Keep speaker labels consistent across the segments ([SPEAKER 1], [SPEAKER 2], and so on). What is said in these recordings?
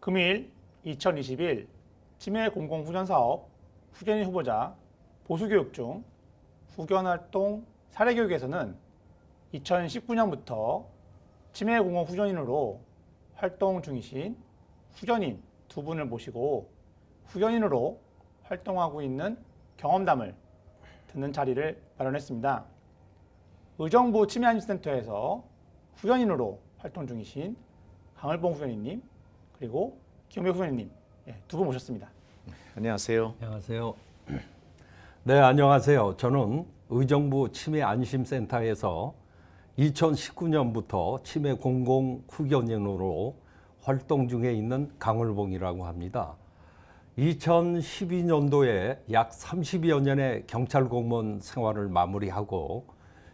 [SPEAKER 1] 금일 2021 치매 공공후견 사업 후견인 후보자 보수교육 중 후견활동 사례교육에서는 2019년부터 치매 공공 후견인으로 활동 중이신 후견인 두 분을 모시고 후견인으로 활동하고 있는 경험담을 듣는 자리를 마련했습니다. 의정부 치매안심센터에서 후견인으로 활동 중이신 강을봉 후견인님 그리고 김용배 후견인님 예, 두분 모셨습니다.
[SPEAKER 2] 안녕하세요.
[SPEAKER 3] 안녕하세요. 네, 안녕하세요. 저는 의정부 치매 안심센터에서 2019년부터 치매 공공 후견인으로 활동 중에 있는 강을봉이라고 합니다. 2012년도에 약 30여 년의 경찰 공무원 생활을 마무리하고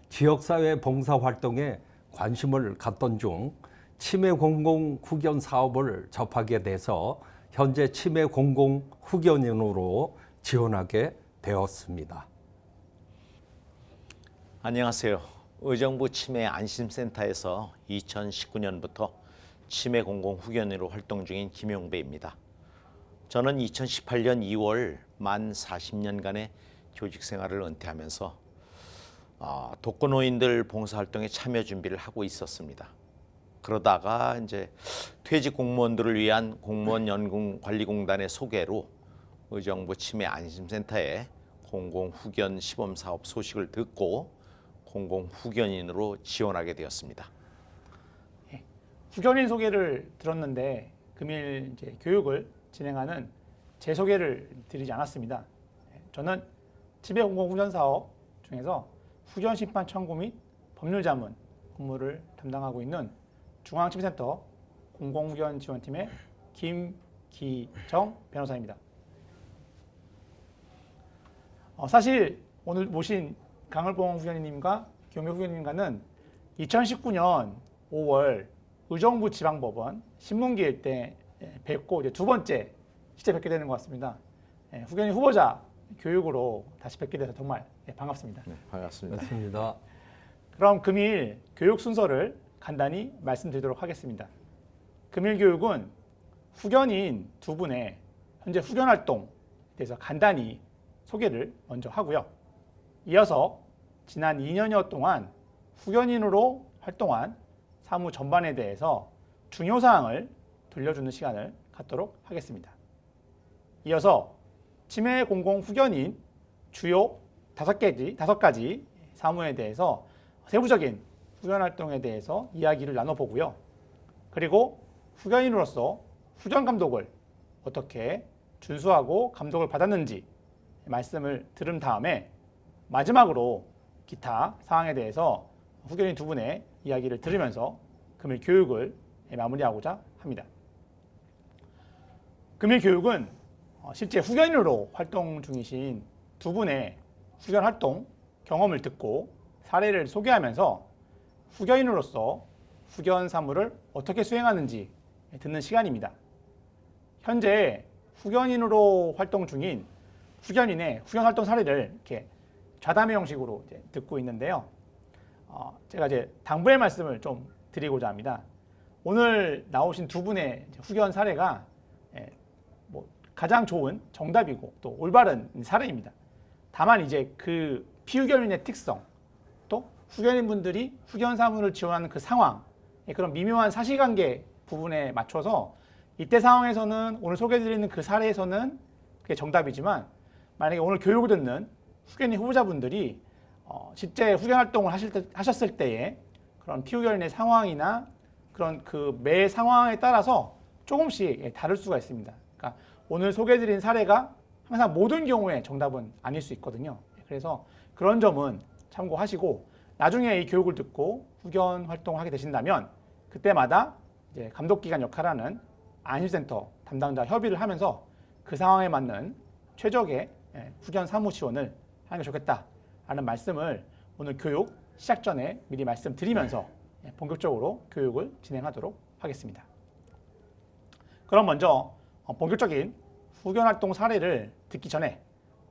[SPEAKER 3] 지역사회 봉사 활동에 관심을 갖던 중 치매 공공 후견 사업을 접하게 돼서 현재 치매 공공 후견인으로 지원하게 되었습니다.
[SPEAKER 2] 안녕하세요. 의정부 치매 안심센터에서 2019년부터 치매 공공 후견인으로 활동 중인 김용배입니다. 저는 2018년 2월 만 40년간의 교직 생활을 은퇴하면서 아, 독거노인들 봉사활동에 참여 준비를 하고 있었습니다. 그러다가 이제 퇴직 공무원들을 위한 공무원 연금 관리공단의 소개로 의정부 치매 안심센터에 공공 후견 시범 사업 소식을 듣고 공공 후견인으로 지원하게 되었습니다.
[SPEAKER 1] 후견인 소개를 들었는데 금일 이제 교육을 진행하는 제 소개를 드리지 않았습니다. 예, 저는 치매 공공 후견 사업 중에서 후견 심판 청구 및 법률 자문 업무를 담당하고 있는 중앙치매센터 공공후견 지원팀의 김기정 변호사입니다. 어, 사실 오늘 모신 강을봉 후견인님과 김용배 후견인님과는 2019년 5월 의정부 지방법원 신문기일 때 예, 뵙고 이제 두 번째 실제 뵙게 되는 것 같습니다. 예, 후견인 후보자 교육으로 다시 뵙게 돼서 정말 예, 반갑습니다.
[SPEAKER 2] 네, 반갑습니다.
[SPEAKER 3] 맞습니다.
[SPEAKER 1] 그럼 금일 교육 순서를 간단히 말씀드리도록 하겠습니다. 금일 교육은 후견인 두 분의 현재 후견 활동에 대해서 간단히 소개를 먼저 하고요. 이어서 지난 2년여 동안 후견인으로 활동한 사무 전반에 대해서 중요 사항을 들려주는 시간을 갖도록 하겠습니다. 이어서 치매 공공 후견인 주요 다섯 가지 다섯 가지 사무에 대해서 세부적인 후견 활동에 대해서 이야기를 나눠보고요. 그리고 후견인으로서 후견 감독을 어떻게 준수하고 감독을 받았는지 말씀을 들은 다음에 마지막으로 기타 사항에 대해서 후견인 두 분의 이야기를 들으면서 금일 교육을 마무리하고자 합니다. 금일 교육은 어, 실제 후견인으로 활동 중이신 두 분의 후견 활동 경험을 듣고 사례를 소개하면서 후견인으로서 후견 사무를 어떻게 수행하는지 듣는 시간입니다. 현재 후견인으로 활동 중인 후견인의 후견 활동 사례를 이렇게 좌담회 형식으로 듣고 있는데요. 어, 제가 이제 당부의 말씀을 좀 드리고자 합니다. 오늘 나오신 두 분의 후견 사례가 가장 좋은 정답이고 또 올바른 사례입니다. 다만 이제 그 피후견인의 특성 또 후견인 분들이 후견 사무를 지원하는 그 상황 예, 그런 미묘한 사실관계 부분에 맞춰서 이때 상황에서는 오늘 소개해드리는 그 사례에서는 그게 정답이지만 만약에 오늘 교육을 듣는 후견인 후보자분들이 어, 실제 후견 활동을 하실 때, 하셨을 때의 그런 피후견인의 상황이나 그런 그 매 상황에 따라서 조금씩 예, 다를 수가 있습니다. 그러니까 오늘 소개해드린 사례가 항상 모든 경우에 정답은 아닐 수 있거든요. 그래서 그런 점은 참고하시고 나중에 이 교육을 듣고 후견 활동을 하게 되신다면 그때마다 이제 감독기관 역할하는 안심센터 담당자 협의를 하면서 그 상황에 맞는 최적의 예, 후견 사무 지원을 하는 게 좋겠다라는 말씀을 오늘 교육 시작 전에 미리 말씀드리면서 예, 본격적으로 교육을 진행하도록 하겠습니다. 그럼 먼저 어, 본격적인 후견 활동 사례를 듣기 전에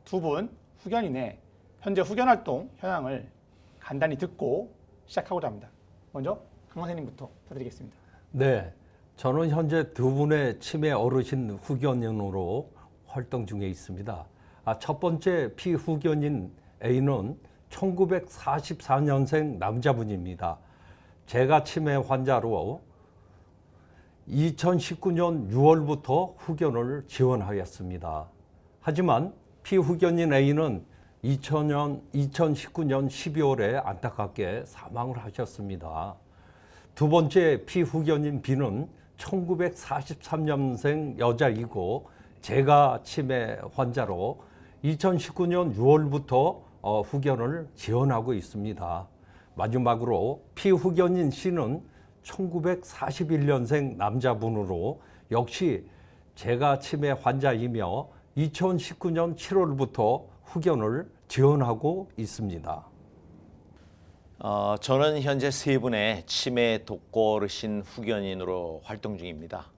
[SPEAKER 1] 두 분 후견인의 현재 후견 활동 현황을 간단히 듣고 시작하고자 합니다. 먼저 강 선생님부터 부탁드리겠습니다.
[SPEAKER 3] 네, 저는 현재 두 분의 치매 어르신 후견인으로 활동 중에 있습니다. 아, 첫 번째 피후견인 A는 1944년생 남자분입니다. 제가 치매 환자로 2019년 6월부터 후견을 지원하였습니다. 하지만 피후견인 A는 2000년, 2019년 12월에 안타깝게 사망을 하셨습니다. 두 번째 피후견인 B는 1943년생 여자이고 제가 치매 환자로 2019년 6월부터 어, 후견을 지원하고 있습니다. 마지막으로 피후견인 C는 1941년생 남자분으로 역시 제가 치매 환자이며 2019년 7월부터 후견을 지원하고 있습니다.
[SPEAKER 2] 어, 저는 현재 세 분의 치매 독거 어르신 후견인으로 활동 중입니다.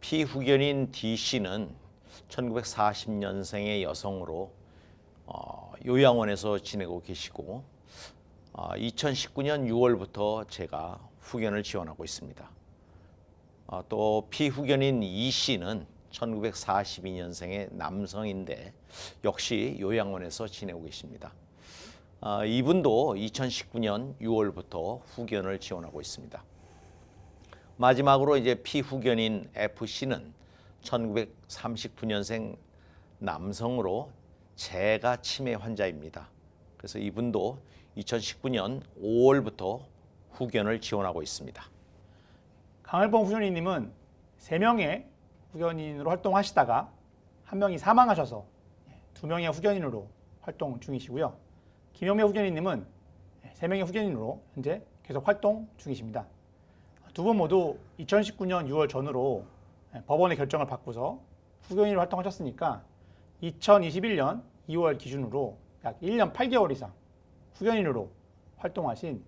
[SPEAKER 2] 피후견인 D 씨는 1940년생의 여성으로 어, 요양원에서 지내고 계시고 어, 2019년 6월부터 제가 후견을 지원하고 있습니다. 어, 또 피후견인 이 씨는 1942년생의 남성인데 역시 요양원에서 지내고 계십니다. 아, 이분도 2019년 6월부터 후견을 지원하고 있습니다. 마지막으로 이제 피후견인 FC는 1939년생 남성으로 제가 치매 환자입니다. 그래서 이분도 2019년 5월부터 후견을 지원하고 있습니다.
[SPEAKER 1] 강을봉 후견인님은 세 명의 후견인으로 활동하시다가 한 명이 사망하셔서 두 명의 후견인으로 활동 중이시고요. 김영배 후견인님은 세 명의 후견인으로 현재 계속 활동 중이십니다. 두 분 모두 2019년 6월 전후로 법원의 결정을 받고서 후견인으로 활동하셨으니까 2021년 2월 기준으로 약 1년 8개월 이상 후견인으로 활동하신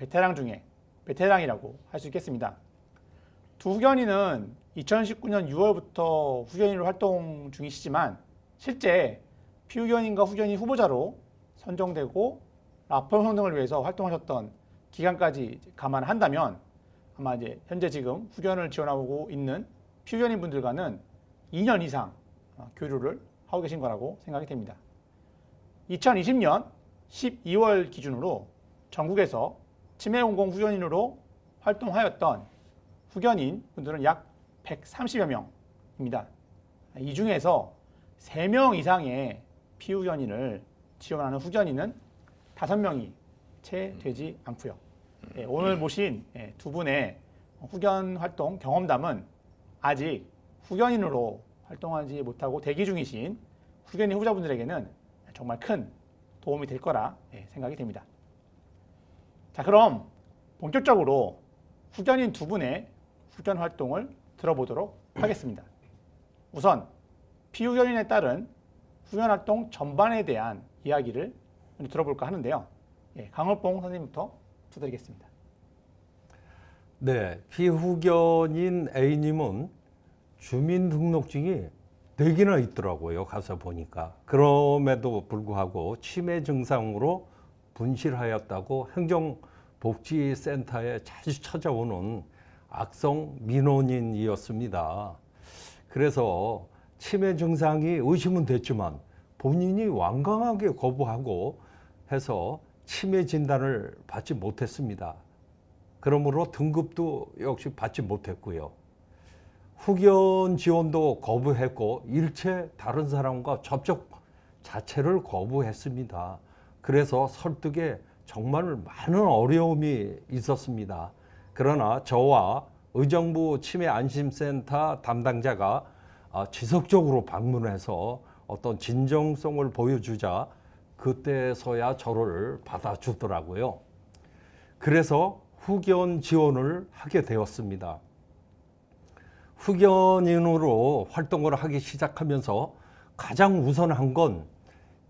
[SPEAKER 1] 베테랑 중에 베테랑이라고 할 수 있겠습니다. 두 후견인은 2019년 6월부터 후견인으로 활동 중이시지만 실제 피후견인과 후견인 후보자로 선정되고 라포 형성을 위해서 활동하셨던 기간까지 감안한다면 아마 이제 현재 지금 후견을 지원하고 있는 피후견인 분들과는 2년 이상 어, 교류를 하고 계신 거라고 생각이 됩니다. 2020년 12월 기준으로 전국에서 치매 공공 후견인으로 활동하였던 후견인 분들은 약 130여 명입니다. 이 중에서 3명 이상의 피후견인을 지원하는 후견인은 5명이 채 되지 않고요. 예, 오늘 모신 예, 두 분의 후견 활동 경험담은 아직 후견인으로 활동하지 못하고 대기 중이신 후견인 후자분들에게는 정말 큰 도움이 될 거라 예, 생각이 됩니다. 자, 그럼 본격적으로 후견인 두 분의 후견 활동을 들어보도록 하겠습니다. 우선 피후견인에 따른 후견 활동 전반에 대한 이야기를 들어볼까 하는데요. 예, 강월봉 선생님부터 부탁드리겠습니다.
[SPEAKER 3] 네, 피후견인 A님은 주민등록증이 네 개나 있더라고요. 가서 보니까. 그럼에도 불구하고 치매 증상으로 분실하였다고 행정 복지센터에 자주 찾아오는 악성 민원인이었습니다. 그래서 치매 증상이 의심은 됐지만 본인이 완강하게 거부하고 해서 치매 진단을 받지 못했습니다. 그러므로 등급도 역시 받지 못했고요. 후견 지원도 거부했고 일체 다른 사람과 접촉 자체를 거부했습니다. 그래서 설득에 정말 많은 어려움이 있었습니다. 그러나 저와 의정부 치매 안심센터 담당자가 아, 지속적으로 방문해서 어떤 진정성을 보여주자 그때서야 저를 받아주더라고요. 그래서 후견 지원을 하게 되었습니다. 후견인으로 활동을 하기 시작하면서 가장 우선한 건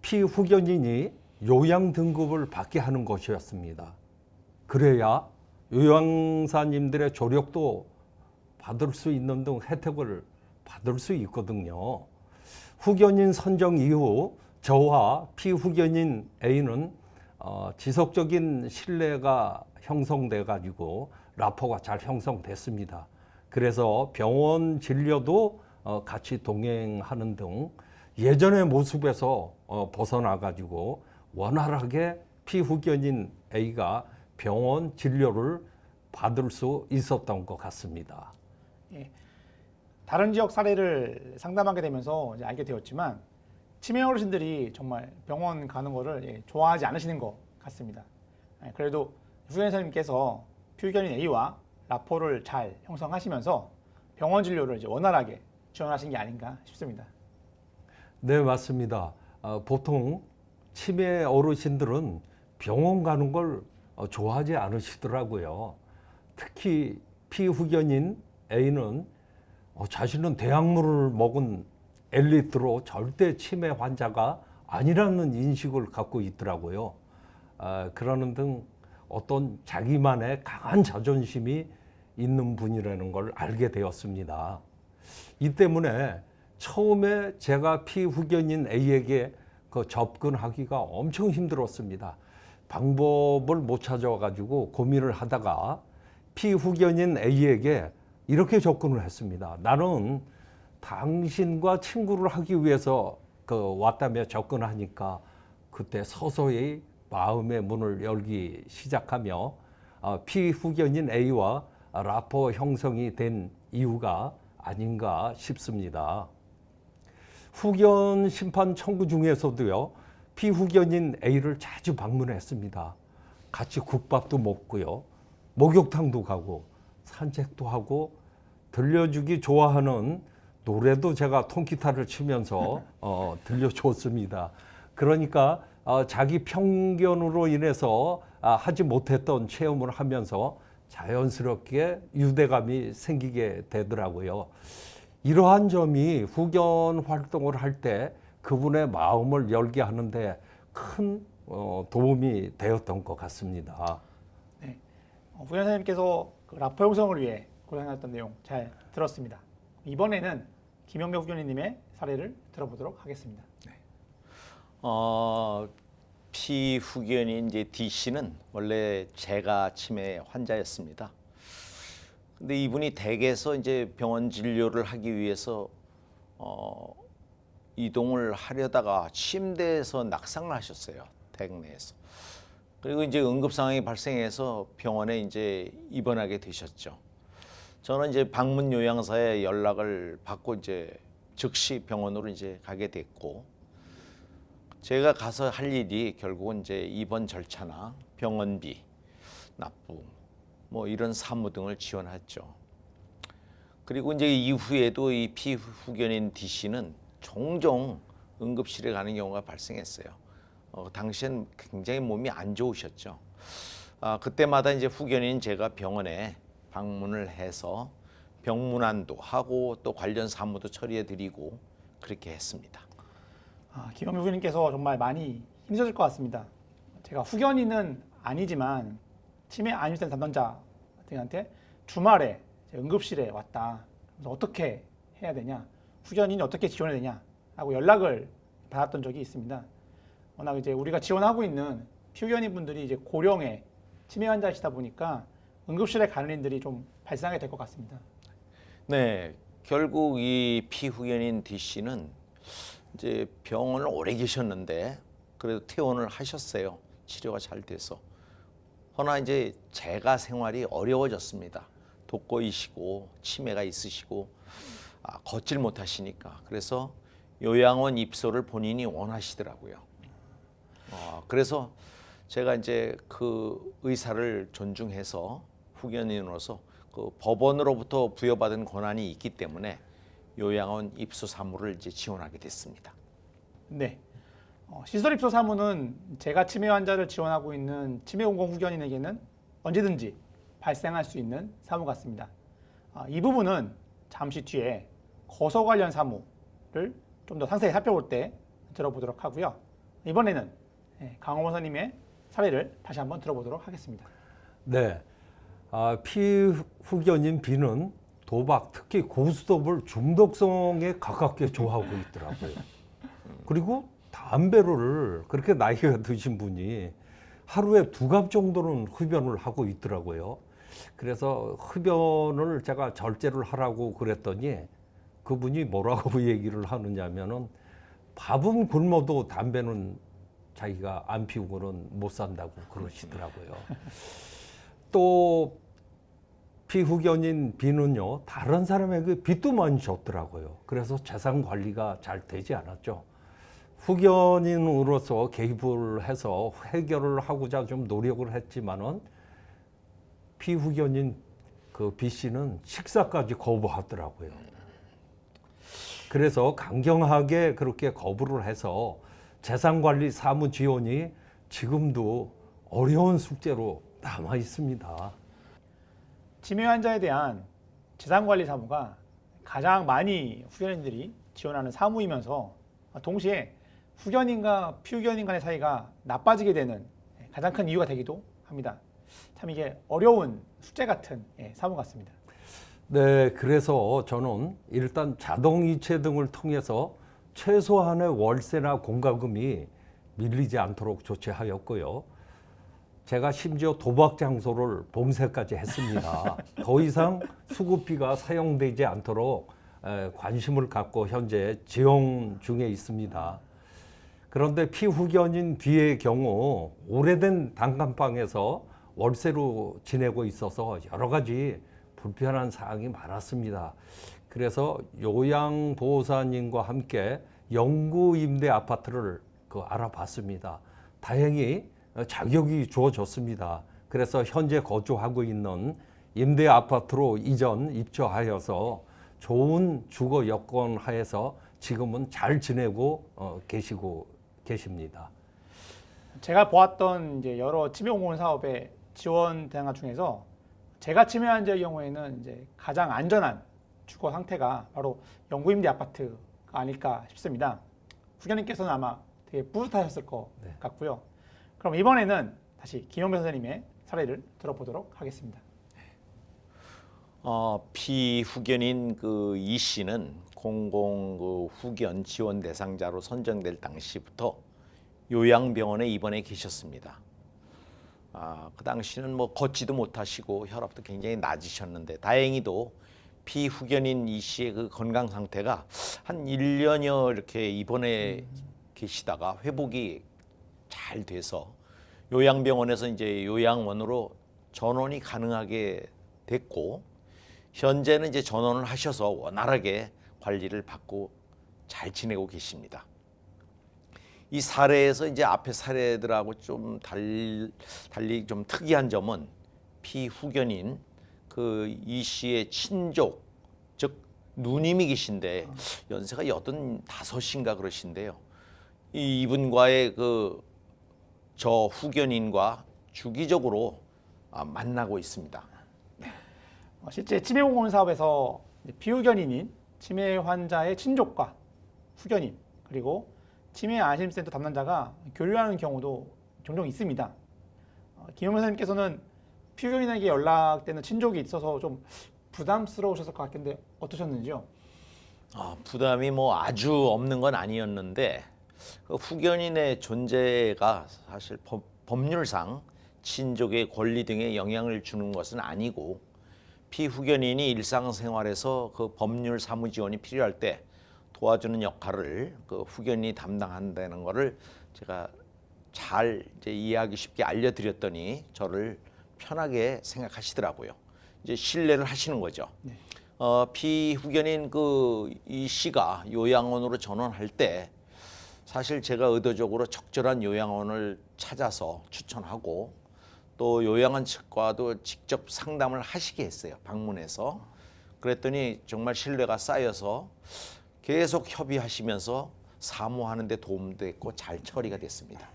[SPEAKER 3] 피후견인이 요양 등급을 받게 하는 것이었습니다. 그래야 요양사님들의 조력도 받을 수 있는 등 혜택을 받을 수 있거든요. 후견인 선정 이후 저와 피후견인 A는 어, 지속적인 신뢰가 형성돼 가지고 라포가 잘 형성됐습니다. 그래서 병원 진료도 어, 같이 동행하는 등 예전의 모습에서 어, 벗어나 가지고 원활하게 피후견인 A가 병원 진료를 받을 수 있었던 것 같습니다.
[SPEAKER 1] 다른 지역 사례를 상담하게 되면서 이제 알게 되었지만 치매 어르신들이 정말 병원 가는 거를 예, 좋아하지 않으시는 것 같습니다. 예, 그래도 후견사님께서 퓨견인 A와 라포를 잘 형성하시면서 병원 진료를 이제 원활하게 지원하신 게 아닌가 싶습니다.
[SPEAKER 3] 네, 맞습니다. 어, 보통 치매 어르신들은 병원 가는 걸 어, 좋아하지 않으시더라고요. 특히 피후견인 A는 어, 자신은 대학물을 먹은 엘리트로 절대 치매 환자가 아니라는 인식을 갖고 있더라고요. 아, 그러는 등 어떤 자기만의 강한 자존심이 있는 분이라는 걸 알게 되었습니다. 이 때문에 처음에 제가 피후견인 A에게 그 접근하기가 엄청 힘들었습니다. 방법을 못 찾아가지고 고민을 하다가 피후견인 A에게 이렇게 접근을 했습니다. 나는 당신과 친구를 하기 위해서 그 왔다며 접근하니까 그때 서서히 마음의 문을 열기 시작하며 어, 피후견인 A와 라포 형성이 된 이유가 아닌가 싶습니다. 후견 심판 청구 중에서도요 피후견인 A를 자주 방문했습니다. 같이 국밥도 먹고요 목욕탕도 가고 산책도 하고 들려주기 좋아하는 노래도 제가 통기타를 치면서 어, 들려줬습니다. 그러니까 어, 자기 편견으로 인해서 아, 하지 못했던 체험을 하면서 자연스럽게 유대감이 생기게 되더라고요. 이러한 점이 후견 활동을 할 때 그분의 마음을 열게 하는데 큰 어, 도움이 되었던 것 같습니다.
[SPEAKER 1] 어, 후견사님께서 그 라포 형성을 위해 고생하셨던 내용 잘 들었습니다. 이번에는 김영배 후견인님의 사례를 들어보도록 하겠습니다.
[SPEAKER 2] 어, 피후견인 이제 D 씨는 원래 제가 치매 환자였습니다. 근데 이분이 댁에서 이제 병원 진료를 하기 위해서 어, 이동을 하려다가 침대에서 낙상을 하셨어요. 댁 내에서. 그리고 이제 응급 상황이 발생해서 병원에 이제 입원하게 되셨죠. 저는 이제 방문 요양사에 연락을 받고 이제 즉시 병원으로 이제 가게 됐고 제가 가서 할 일이 결국은 이제 입원 절차나 병원비, 납부 뭐 이런 사무 등을 지원했죠. 그리고 이제 이후에도 이 피후견인 D 씨는 종종 응급실에 가는 경우가 발생했어요. 어, 당시엔 굉장히 몸이 안 좋으셨죠. 아, 그때마다 이제 후견인 제가 병원에 방문을 해서 병문안도 하고 또 관련 사무도 처리해 드리고 그렇게 했습니다.
[SPEAKER 1] 아, 김영배 후견님께서 정말 많이 힘드셨을 것 같습니다. 제가 후견인은 아니지만 치매 안입된 담당자들한테 주말에 응급실에 왔다. 그래서 어떻게 해야 되냐, 후견인이 어떻게 지원해야 되냐라고 연락을 받았던 적이 있습니다. 워낙 이제 우리가 지원하고 있는 피후견인 분들이 이제 고령의 치매 환자이시다 보니까 응급실에 가는 일들이 좀 발생하게 될 것 같습니다.
[SPEAKER 2] 네, 결국 이 피후견인 D 씨는 이제 병원을 오래 계셨는데 그래도 퇴원을 하셨어요. 치료가 잘 돼서. 허나 이제 재가 생활이 어려워졌습니다. 독거이시고 치매가 있으시고 아, 걷질 못하시니까 그래서 요양원 입소를 본인이 원하시더라고요. 어, 그래서 제가 이제 그 의사를 존중해서 후견인으로서 그 법원으로부터 부여받은 권한이 있기 때문에 요양원 입소 사무를 이제 지원하게 됐습니다.
[SPEAKER 1] 네. 어, 시설 입소 사무는 제가 치매 환자를 지원하고 있는 치매 공공 후견인에게는 언제든지 발생할 수 있는 사무 같습니다. 아, 이 부분은 잠시 뒤에 거소 관련 사무를 좀 더 상세히 살펴볼 때 들어보도록 하고요. 이번에는 예, 강호 원사님의 사례를 다시 한번 들어보도록 하겠습니다.
[SPEAKER 3] 네. 아, 피후견인 B는 도박, 특히 고스톱을 중독성에 가깝게 좋아하고 있더라고요. 그리고 담배를 그렇게 나이가 드신 분이 하루에 두 갑 정도는 흡연을 하고 있더라고요. 그래서 흡연을 제가 절제를 하라고 그랬더니 그분이 뭐라고 얘기를 하느냐면은 밥은 굶어도 담배는 자기가 안 피우고는 못 산다고 그러시더라고요. 또 피후견인 비는요 다른 사람에게 빚도 많이 졌더라고요. 그래서 재산 관리가 잘 되지 않았죠. 후견인으로서 개입을 해서 해결을 하고자 좀 노력을 했지만은 피후견인 그 B 씨는 식사까지 거부하더라고요. 그래서 강경하게 그렇게 거부를 해서 재산관리 사무 지원이 지금도 어려운 숙제로 남아 있습니다.
[SPEAKER 1] 치매 환자에 대한 재산관리 사무가 가장 많이 후견인들이 지원하는 사무이면서 동시에 후견인과 피후견인 간의 사이가 나빠지게 되는 가장 큰 이유가 되기도 합니다. 참 이게 어려운 숙제 같은 예, 사무 같습니다.
[SPEAKER 3] 네, 그래서 저는 일단 자동이체 등을 통해서 최소한의 월세나 공과금이 밀리지 않도록 조치하였고요. 제가 심지어 도박 장소를 봉쇄까지 했습니다. 더 이상 수급비가 사용되지 않도록 에, 관심을 갖고 현재 지원 중에 있습니다. 그런데 피후견인 B의 경우 오래된 단칸방에서 월세로 지내고 있어서 여러 가지 불편한 사항이 많았습니다. 그래서 요양보호사님과 함께 영구 임대 아파트를 그 알아봤습니다. 다행히 자격이 주어졌습니다. 그래서 현재 거주하고 있는 임대 아파트로 이전 입주하여서 좋은 주거 여건 하에서 지금은 잘 지내고 어, 계시고 계십니다.
[SPEAKER 1] 제가 보았던 이제 여러 치매 공무원 사업의 지원 대상 중에서 제가 치매 환자의 경우에는 이제 가장 안전한 주거 상태가 바로 영구임대 아파트가 아닐까 싶습니다. 후견님께서는 아마 되게 뿌듯하셨을 것
[SPEAKER 3] 네.
[SPEAKER 1] 같고요. 그럼 이번에는 다시 김영배 선생님의 사례를 들어보도록 하겠습니다.
[SPEAKER 2] 어, 피후견인 그 이 씨는 공공 그 후견 지원 대상자로 선정될 당시부터 요양병원에 입원해 계셨습니다. 아, 그 당시는 뭐 걷지도 못하시고 혈압도 굉장히 낮으셨는데 다행히도 피후견인 이 씨의 그 건강 상태가 한 1년여 이렇게 입원해 계시다가 회복이 잘 돼서 요양병원에서 이제 요양원으로 전원이 가능하게 됐고 현재는 이제 전원을 하셔서 원활하게 관리를 받고 잘 지내고 계십니다. 이 사례에서 이제 앞에 사례들하고 좀 달, 달리 좀 특이한 점은 피후견인 그 이 씨의 친족 즉 누님이 계신데 연세가 여든 다섯인가 그러신데요. 이 이분과의 그 저 후견인과 주기적으로 아, 만나고 있습니다.
[SPEAKER 1] 어, 실제 치매 공무원 사업에서 비후견인인 치매 환자의 친족과 후견인 그리고 치매 안심센터 담당자가 교류하는 경우도 종종 있습니다. 어, 김영민 선생님께서는 피후견인에게 연락되는 친족이 있어서 좀 부담스러우셨을 것 같은데 어떠셨는지요?
[SPEAKER 2] 아, 부담이 뭐 아주 없는 건 아니었는데 그 후견인의 존재가 사실 법, 법률상 친족의 권리 등에 영향을 주는 것은 아니고 피후견인이 일상생활에서 그 법률 사무 지원이 필요할 때 도와주는 역할을 그 후견인이 담당한다는 것을 제가 잘 이제 이해하기 쉽게 알려드렸더니 저를 편하게 생각하시더라고요. 이제 신뢰를 하시는 거죠. 어, 피후견인 그 이 씨가 요양원으로 전원할 때 사실 제가 의도적으로 적절한 요양원을 찾아서 추천하고 또 요양원 측과도 직접 상담을 하시게 했어요. 방문해서. 그랬더니 정말 신뢰가 쌓여서 계속 협의하시면서 사무하는 데 도움도 됐고 잘 처리가 됐습니다.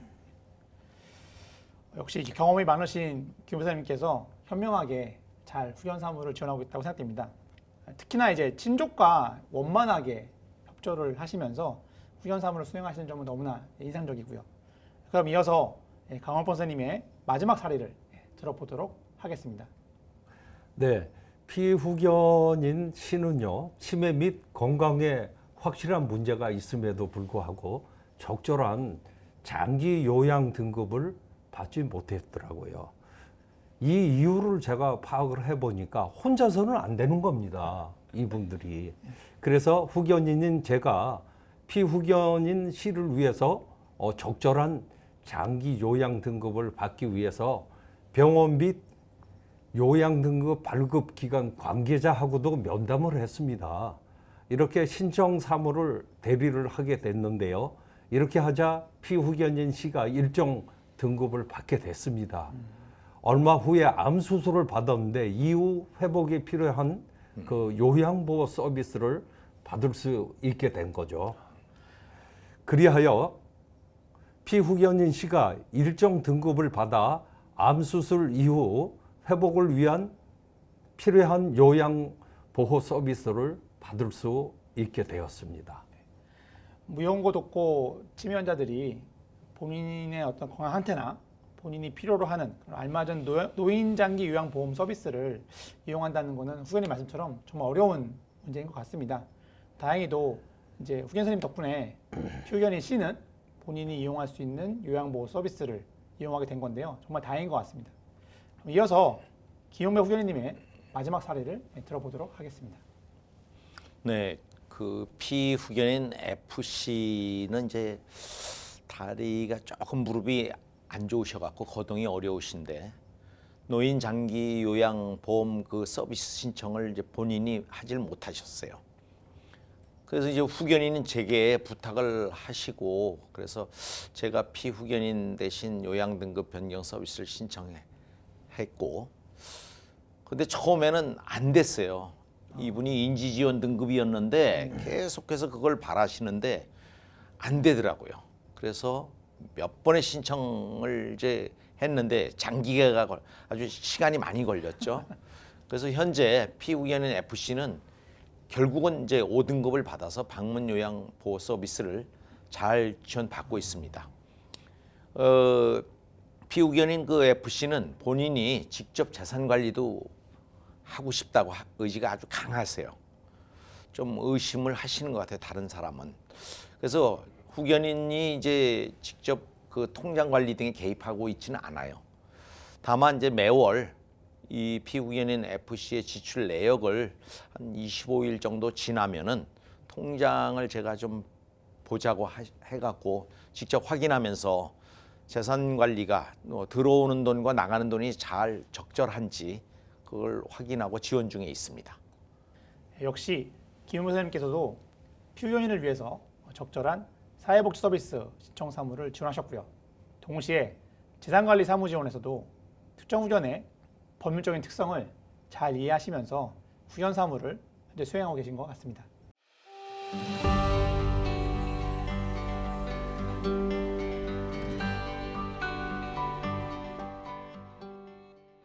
[SPEAKER 1] 역시 경험이 많으신 김 선생님께서 현명하게 잘 후견 사무를 지원하고 있다고 생각됩니다. 특히나 이제 친족과 원만하게 협조를 하시면서 후견 사무를 수행하시는 점은 너무나 인상적이고요. 그럼 이어서 예, 강원권 선생님의 마지막 사례를 예, 들어보도록 하겠습니다.
[SPEAKER 3] 네, 피후견인 씨는요 치매 및 건강에 확실한 문제가 있음에도 불구하고 적절한 장기 요양 등급을 받지 못했더라고요. 이 이유를 제가 파악을 해보니까 혼자서는 안 되는 겁니다. 이분들이. 그래서 후견인인 제가 피후견인 씨를 위해서 어, 적절한 장기 요양 등급을 받기 위해서 병원 및 요양 등급 발급 기관 관계자하고도 면담을 했습니다. 이렇게 신청 사무를 대비를 하게 됐는데요. 이렇게 하자 피후견인 씨가 일정 등급을 받게 됐습니다. 얼마 후에 암 수술을 받았는데 이후 회복이 필요한 그 요양보호 서비스를 받을 수 있게 된 거죠. 그리하여 피후견인 씨가 일정 등급을 받아 암 수술 이후 회복을 위한 필요한 요양 보호 서비스를 받을 수 있게 되었습니다.
[SPEAKER 1] 무용고 돕고 치매 환자들이 본인의 어떤 건강 상태나 본인이 필요로 하는 알맞은 노- 노인 장기 요양 보험 서비스를 이용한다는 것은 후견님 말씀처럼 정말 어려운 문제인 것 같습니다. 다행히도 이제 후견 선생님 덕분에 피후견인 씨는 본인이 이용할 수 있는 요양 보호 서비스를 이용하게 된 건데요. 정말 다행인 것 같습니다. 이어서 기용배 후견인님의 마지막 사례를 들어보도록 하겠습니다.
[SPEAKER 2] 네, 그 피후견인 F 씨는 이제 다리가 조금 무릎이 안 좋으셔갖고 거동이 어려우신데 노인 장기 요양 보험 그 서비스 신청을 이제 본인이 하질 못하셨어요. 그래서 이제 후견인은 제게 부탁을 하시고 그래서 제가 피후견인 대신 요양 등급 변경 서비스를 신청했고 근데 처음에는 안 됐어요. 이분이 인지 지원 등급이었는데 계속해서 그걸 바라시는데 안 되더라고요. 그래서 몇 번의 신청을 이제 했는데 장기가 걸- 아주 시간이 많이 걸렸죠. 그래서 현재 피후견인 FC는 결국은 이제 5등급을 받아서 방문 요양 보호 서비스를 잘 지원받고 있습니다. 어, 피후견인 그 FC는 본인이 직접 재산 관리도 하고 싶다고 하- 의지가 아주 강하세요. 좀 의심을 하시는 것 같아요. 다른 사람은. 그래서 후견인이 이제 직접 그 통장 관리 등에 개입하고 있지는 않아요. 다만 이제 매월 이 피후견인 FC의 지출 내역을 한 25일 정도 지나면은 통장을 제가 좀 보자고 하- 해갖고 직접 확인하면서 재산 관리가 뭐 들어오는 돈과 나가는 돈이 잘 적절한지 그걸 확인하고 지원 중에 있습니다.
[SPEAKER 1] 역시 김은모 선생님께서도 피후견인을 위해서 적절한 사회복지 서비스 신청 사무를 지원하셨고요. 동시에 재산관리 사무 지원에서도 특정 후견의 법률적인 특성을 잘 이해하시면서 후견 사무를 현재 수행하고 계신 것 같습니다.